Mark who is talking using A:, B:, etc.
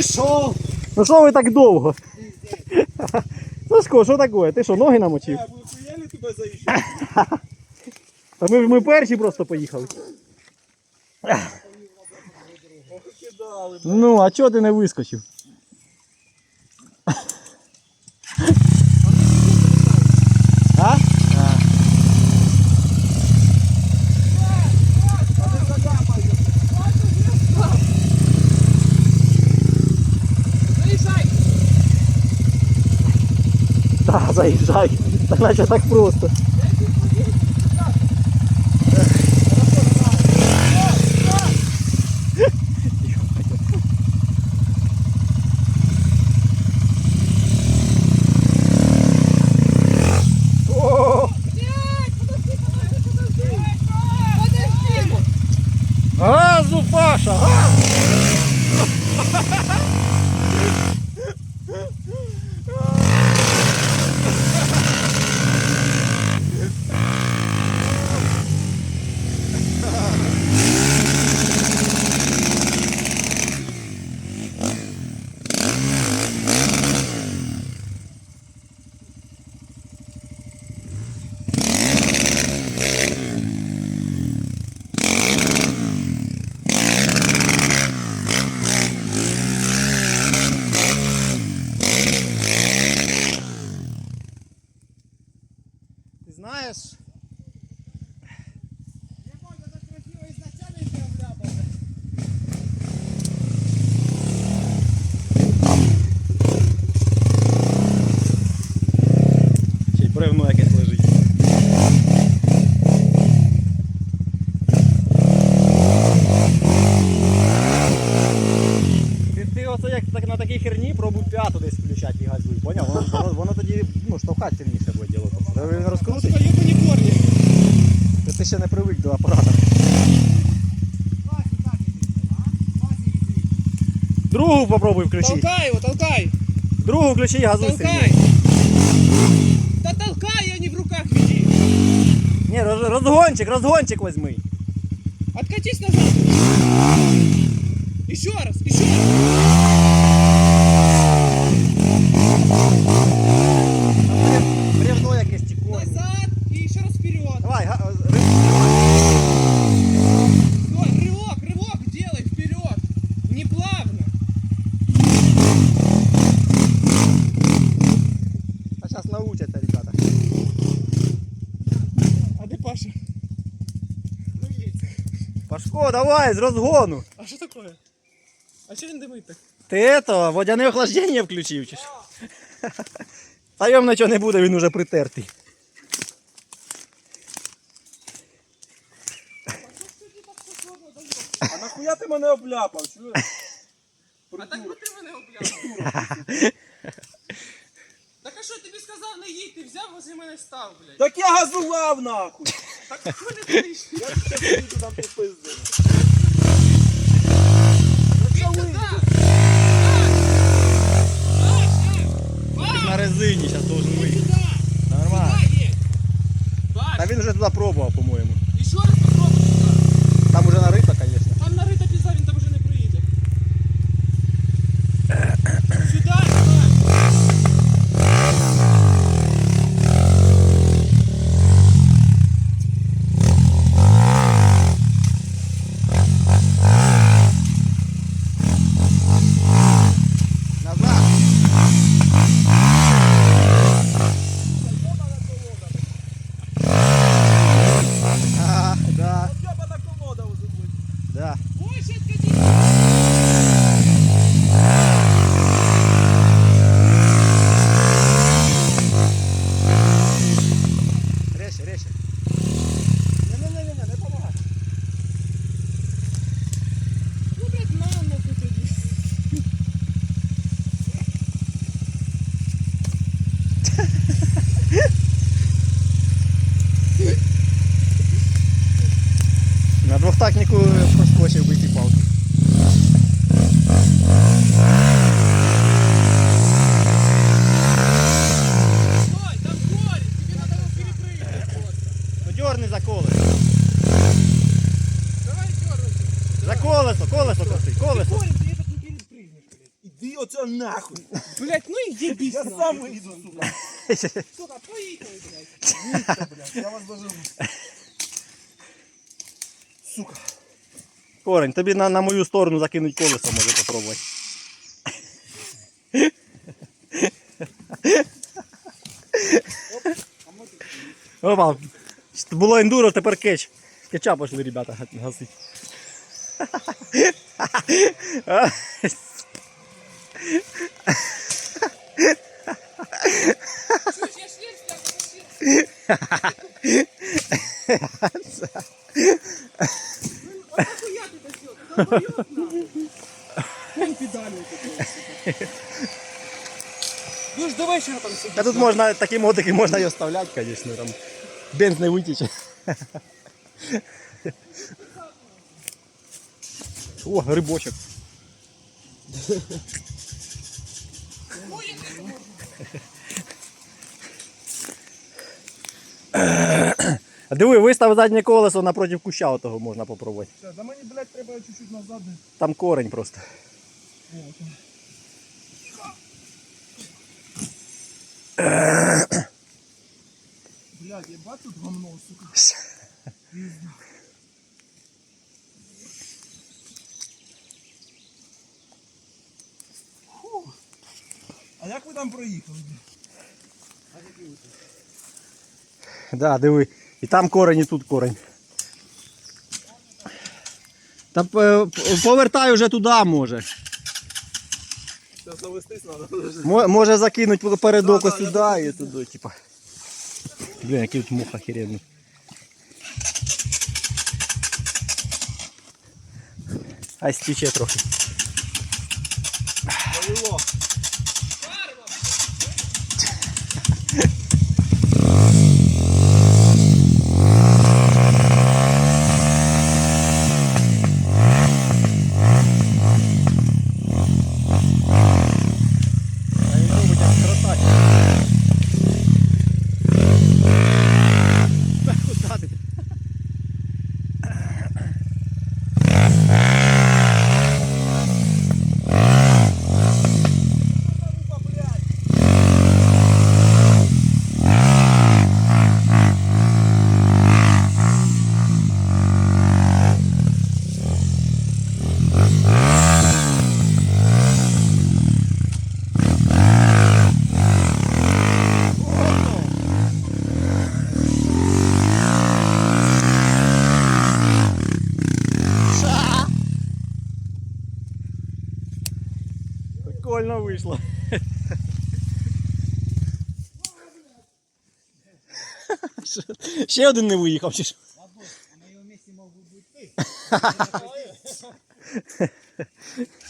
A: Що?
B: Ну що ви так довго? Сашко, що таке? Ти що, ноги намочив?
A: Я хуяли тебе заїжджати?
B: Та ми ми перші просто поїхали. Ну, а чого ти не вискочив? Заїжджай. Так наче так просто. Ти ну, штовхати сильніше буде діло. Тобто, Він розкрутить,
A: Поїхані корні.
B: ти, ти ще не привик до апарата. Другу попробуй включити.
A: Толкай его, толкай.
B: Другу включи і газуй
A: Толкай.
B: сильніше.
A: Да толкай, а не в руках веди.
B: Ні, роз, розгончик, розгончик возьми.
A: Откатись назад. Еще раз, еще раз.
B: Там бревно якесь ті корні.
A: Назад и еще раз вперед.
B: Давай, га- ри-
A: Стой, рывок, рывок делай вперед. Не плавно.
B: а зараз научаться, ребята.
A: А ты Паша? Ну есть.
B: Пашко, давай, з розгону.
A: А что такое? А что він димить так?
B: Ти это, водяне охлаждення включив чи що? Та йому нічого не буде, він уже притертий.
C: А нахуя ти мене обляпав? Чуєш?
A: А так би ти мене обляв. Так а що тобі сказав не їдь, ти взяв возле мене став, блядь.
C: Так я газував нахуй!
A: Так хули ти лиш?
C: Я ще поїду там попизди.
A: Туди.
B: На резині зараз должен
A: виїхати.
B: Нормально. Та він вже туди пробував, по-моєму. Там уже на звісно.
A: в техніку проскочив би ті палки. Ну, Дерни за колесо. Давай
B: дернуйся.
C: За колесо, колесо крути, колесо. Иди отсюда нахуй.
A: Блять, ну иди бить.
C: Я сам выйду сюда.
A: Сука, поехали, блядь.
C: Я вас даже... Сука.
B: Корень, тобі на, на мою сторону закинуть колесо, може попробувати. Опа, було ендуро, тепер кетч. Кетча пошли, ребята, га- гасить.
A: Чуть, Ну ж до вечора там сидиш.
B: А тут можна такі мотики можна і оставляти, звісно, там бенз не витіче. О, грибочок. А Диви, вистав заднє колесо напроти куща отого можна попробувати.
C: Все, да мені, блядь, треба чуть-чуть назад.
B: Там корень просто.
C: Блядь, ебать тут гомно, сука. Фу. А як ви там проїхали?
B: Да, диви. І там корень, і тут корень. Та повертай вже туди може.
C: Завестись треба.
B: Може закинуть передок
C: Да,
B: ось
C: да, я
B: сюди і туди, типа. Блін, який тут мух охеренний. Ай стіче трохи.
C: Повело.
B: А він робить як красавчик. Та куди ти? Прикольно вийшло. Що, Ще один не виїхав, чи що?
A: На моем месте мог бы быть ты.